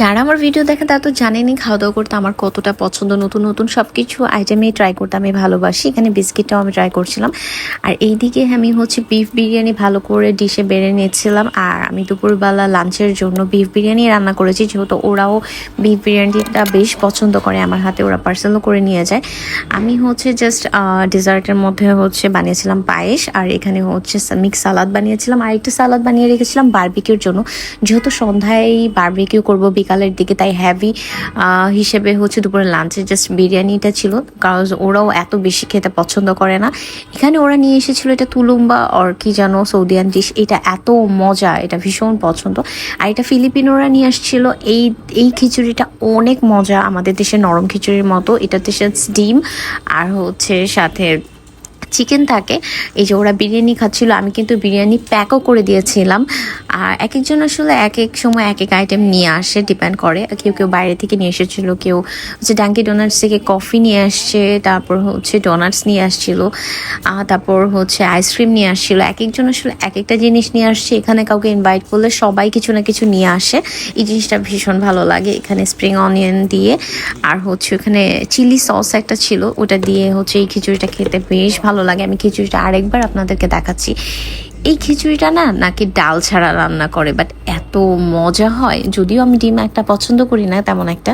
যারা আমার ভিডিও দেখে তারা তো জানেনি খাওয়া দাওয়া করতে আমার কতটা পছন্দ। নতুন নতুন সব কিছু আইটেমই ট্রাই করতে আমি ভালোবাসি। এখানে বিস্কিটটাও আমি ট্রাই করছিলাম। আর এইদিকে আমি হচ্ছে বিফ বিরিয়ানি ভালো করে ডিশে বেড়ে নিয়েছিলাম আর আমি দুপুরবেলা লাঞ্চের জন্য বিফ বিরিয়ানি রান্না করেছি। যেহেতু ওরাও বিফ বিরিয়ানিটা বেশ পছন্দ করে, আমার হাতে ওরা পার্সেলও করে নিয়ে যায়। আমি হচ্ছে জাস্ট ডেজার্টের মধ্যে হচ্ছে বানিয়েছিলাম পায়েস। আর এখানে হচ্ছে মিক্স সালাদ বানিয়েছিলাম। আর সালাদ বানিয়ে রেখেছিলাম বারবিকিউর জন্য। যেহেতু সন্ধ্যায় বারবিকিউ করব বিকালের দিকে তাই হ্যাভি হিসেবে হচ্ছে দুপুরে লাঞ্চে জাস্ট বিরিয়ানিটা ছিল। কারণ ওরাও এত বেশি খেতে পছন্দ করে না। এখানে ওরা নিয়ে এসেছিল এটা তুলুম্বা আর কি জানো সৌদিয়ান ডিশ এটা এত মজা, এটা ভীষণ পছন্দ। আর এটা ফিলিপিনোরা নিয়ে আসছিল। এই এই খিচুড়িটা অনেক মজা। আমাদের দেশে নরম খিচুড়ির মতো। এটা এটাতে ডিম আর হচ্ছে সাথে চিকেন থাকে, এই যে ওরা বিরিয়ানি খাচ্ছিল, আমি কিন্তু বিরিয়ানি প্যাকও করে দিয়েছিলাম। আর এক একজন আসলে এক এক সময় এক এক আইটেম নিয়ে আসে ডিপেন্ড করে। কেউ কেউ বাইরে থেকে নিয়ে এসেছিল, কেউ হচ্ছে ডাঙ্কি ডোনাটস থেকে কফি নিয়ে আসছে, তারপর হচ্ছে ডোনাটস নিয়ে আসছিল তারপর হচ্ছে আইসক্রিম নিয়ে আসছিল। এক একজন আসলে এক একটা জিনিস নিয়ে আসছে, এখানে কাউকে ইনভাইট করলে সবাই কিছু না কিছু নিয়ে আসে। এই জিনিসটা ভীষণ ভালো লাগে, এখানে স্প্রিং অনিয়ন দিয়ে। আর হচ্ছে ওখানে চিলি সস একটা ছিল, ওটা দিয়ে হচ্ছে এই খিচুড়িটা খেতে বেশ ভালো লাগে। আমি খিচুড়িটা আরেকবার আপনাদেরকে দেখাচ্ছি। এই খিচুড়িটা না নাকি ডাল ছাড়া রান্না করে বাট এত মজা হয়। যদিও আমি ডিম একটা পছন্দ করি না তেমন একটা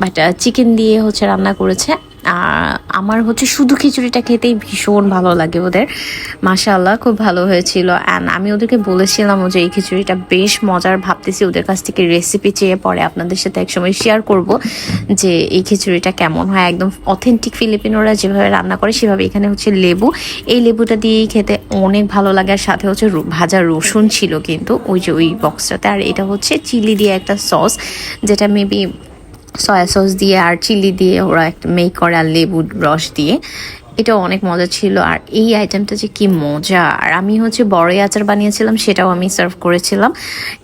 বাট চিকেন দিয়ে হচ্ছে রান্না করেছে। আর আমার হচ্ছে শুধু খিচুড়িটা খেতেই ভীষণ ভালো লাগে ওদের। মাশাআল্লাহ, খুব ভালো হয়েছিল। অ্যান্ড আমি ওদেরকে বলেছিলাম যে এই খিচুড়িটা বেশ মজার, ভাবতেছি ওদের কাছ থেকে রেসিপি চেয়ে পরে আপনাদের সাথে একসময় শেয়ার করব যে এই খিচুড়িটা কেমন হয়। একদম অথেন্টিক ফিলিপিনোরা যেভাবে রান্না করে, সেভাবে এখানে হচ্ছে লেবু। এই লেবুটা দিয়েই খেতে অনেক ভালো লাগে। আর সাথে হচ্ছে ভাজা রসুন ছিল কিন্তু, ওই যে ওই বক্সটাতে আর এটা হচ্ছে চিলি দিয়ে একটা সস যেটা মেবি সয়া সস দিয়ে আর চিলি দিয়ে ওরা একটা মেক করে আর লেবুর রস দিয়ে। এটা অনেক মজা ছিল। আর এই আইটেমটা যে কি মজা। আর আমি হচ্ছে বড়ই আচার বানিয়েছিলাম, সেটাও আমি সার্ভ করেছিলাম।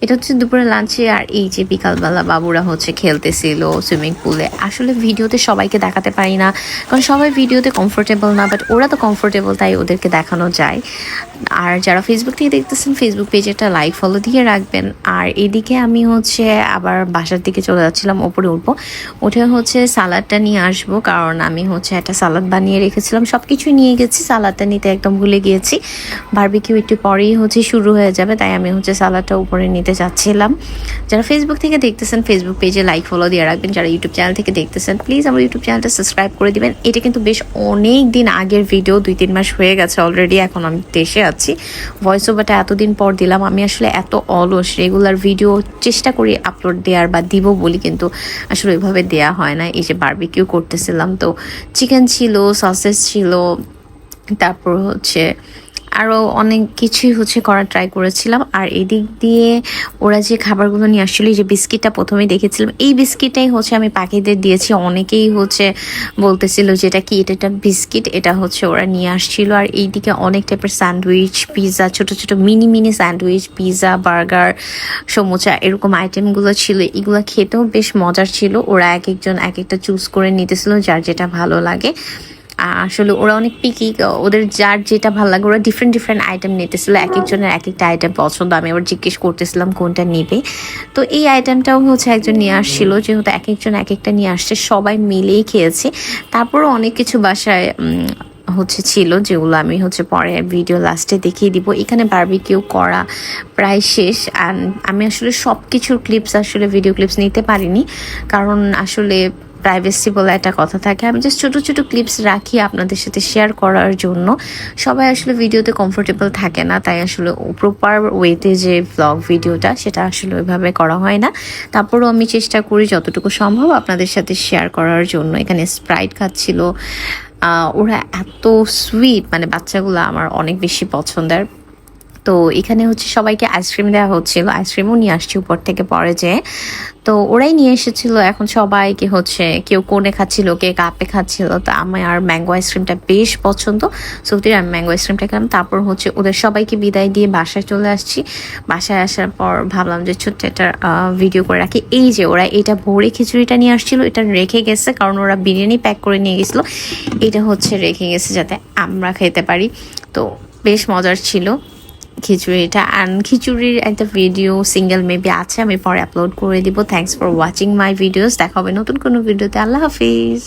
এটা হচ্ছে দুপুরে লাঞ্চে আর এই যে বিকালবেলা বাবুরা হচ্ছে খেলতেছিল সুইমিং পুলে আসলে ভিডিওতে সবাইকে দেখাতে পারি না, কারণ সবাই ভিডিওতে কমফোর্টেবল না বাট ওরা তো কমফোর্টেবল তাই ওদেরকে দেখানো যায়। আর যারা ফেসবুক থেকে দেখতেছেন ফেসবুক পেজে একটা লাইক ফলো দিয়ে রাখবেন। আর এদিকে আমি হচ্ছে আবার বাসার দিকে চলে যাচ্ছিলাম, ওপরে উঠবো। উঠে হচ্ছে সালাডটা নিয়ে আসব, কারণ আমি হচ্ছে একটা সালাদ বানিয়ে রেখেছিলাম। সব কিছু নিয়ে গেছি, সালাদটা নিতে একদম ভুলে গিয়েছি। বারবিকিউ একটু পরেই হচ্ছে শুরু হয়ে যাবে, তাই আমি হচ্ছে সালাদটা উপরে নিতে চাচ্ছিলাম। যারা ফেসবুক থেকে দেখতেছেন ফেসবুক পেজে লাইক ফলো দিয়ে রাখবেন। যারা ইউটিউব চ্যানেল থেকে দেখতেছেন প্লিজ আমার ইউটিউব চ্যানেলটা সাবস্ক্রাইব করে দিবেন। এটা কিন্তু বেশ অনেক দিন আগের ভিডিও দুই তিন মাস হয়ে গেছে অলরেডি এখন আমি দেশে আছি। ভয়েস ওভারটা এতদিন পর দিলাম, আমি আসলে এত অলস। রেগুলার ভিডিও চেষ্টা করি আপলোড দেওয়ার বা দিব বলি, কিন্তু আসলে ওইভাবে দেয়া হয় না। এই যে বারবিকিউ করতেছিলাম, তো চিকেন ছিল সসেস ছিল, তারপর হচ্ছে আরও অনেক কিছুই হচ্ছে করার ট্রাই করেছিলাম। আর এদিক দিয়ে ওরা যে খাবারগুলো নিয়ে আসছিল যে বিস্কিটটা প্রথমেই দেখেছিলাম, এই বিস্কিটটাই হচ্ছে আমি পাখিদের দিয়েছি। অনেকেই হচ্ছে বলতেছিল যে এটা কি, এটা একটা বিস্কিট, এটা হচ্ছে ওরা নিয়ে আসছিল। আর এইদিকে অনেক টাইপের স্যান্ডউইচ পিৎজা ছোট ছোট, mini mini sandwich pizza burger, samosa, এরকম আইটেমগুলো ছিল। এগুলো খেতেও বেশ মজার ছিল। ওরা এক একজন এক একটা চুজ করে নিতেছিল, যার যেটা ভালো লাগে। আসলে ওরা অনেক পিকি ওদের যার যেটা ভালো লাগে, ওরা ডিফারেন্ট ডিফারেন্ট আইটেম নিতেছিল এক একজনের এক একটা আইটেম পছন্দ। আমি আবার জিজ্ঞেস করতেছিলাম কোনটা নেবে। তো এই আইটেমটাও হচ্ছে একজন নিয়ে আসছিল, যেহেতু এক একজন এক একটা নিয়ে আসছে, সবাই মিলেই খেয়েছে। তারপরও অনেক কিছু বাসায় হচ্ছে ছিল, যেগুলো আমি হচ্ছে পরে ভিডিও লাস্টে দেখিয়ে দিব। এখানে বারবিকিউ করা প্রায় শেষ। আর আমি আসলে সব কিছুর ক্লিপস আসলে ভিডিও ক্লিপস নিতে পারিনি। কারণ আসলে প্রাইভেসি বলে একটা কথা থাকে। আমি জাস্ট ছোটো ছোটো ক্লিপস রাখি আপনাদের সাথে শেয়ার করার জন্য। সবাই আসলে ভিডিওতে কমফোর্টেবল থাকে না, তাই আসলে প্রপার ওয়েতে যে ব্লগ ভিডিওটা সেটা আসলে ওইভাবে করা হয় না। তারপরও আমি চেষ্টা করি যতটুকু সম্ভব আপনাদের সাথে শেয়ার করার জন্য। এখানে স্প্রাইট খাচ্ছিল। ওরা এত সুইট মানে বাচ্চাগুলো আমার অনেক বেশি পছন্দের। তো এখানে হচ্ছে সবাইকে আইসক্রিম দেওয়া হচ্ছিল। আইসক্রিমও নিয়ে আসছি উপর থেকে পরে যে। তো ওরাই নিয়ে এসেছিল। এখন সবাইকে হচ্ছে কেউ কোণে খাচ্ছিল, কে কাপে খাচ্ছিল। তো আমার ম্যাঙ্গো আইসক্রিমটা বেশ পছন্দ। সৌদির আমি ম্যাঙ্গো আইসক্রিমটা খেলাম। তারপর হচ্ছে ওদের সবাইকে বিদায় দিয়ে বাসায় চলে আসছি। বাসায় আসার পর ভাবলাম যে ছোট্ট একটা ভিডিও করে রাখি। এই যে ওরা এটা ভোরে খিচুড়িটা নিয়ে আসছিল, এটা রেখে গেছে। কারণ ওরা বিরিয়ানি প্যাক করে নিয়ে গেছিল। এটা হচ্ছে রেখে গেছে যাতে আমরা খেতে পারি। তো বেশ মজার ছিল। খিচুড়িটা অ্যান্ড খিচুড়ির একটা ভিডিও সিঙ্গেল মেবি আছে, আমি পরে আপলোড করে দিব। Thanks for watching my videos দেখা হবে নতুন কোনো ভিডিওতে আল্লাহ হাফিজ।